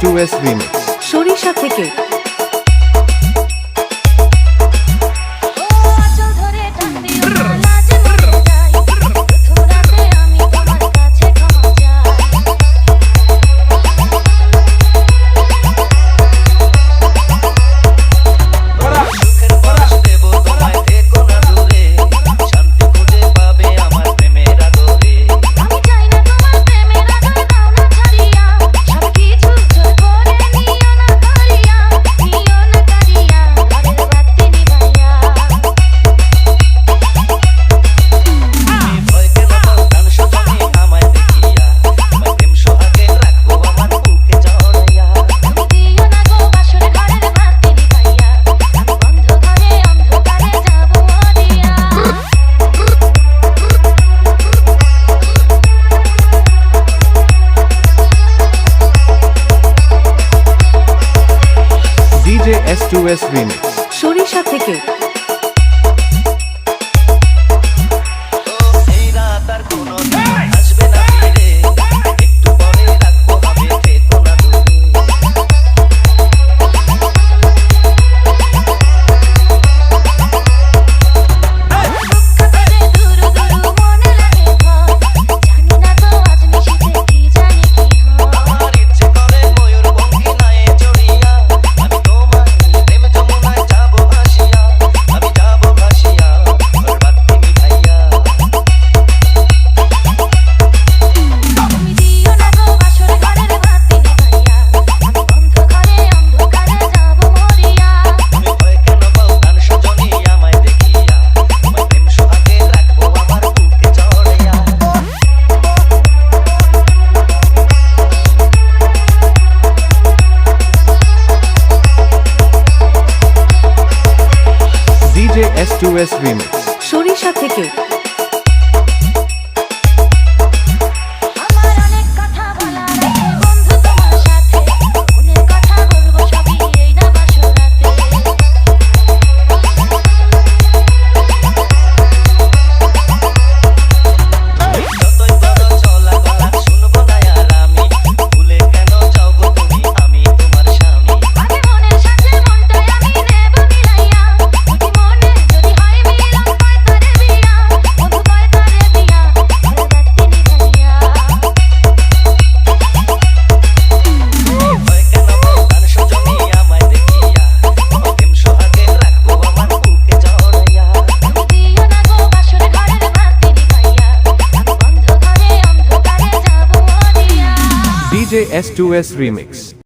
Two S remix সরিষা থেকে DJ S two S সরিষা থেকে। কোনো এস টু এস রিমিক্স সরিষা থেকে DJ S2S Remix.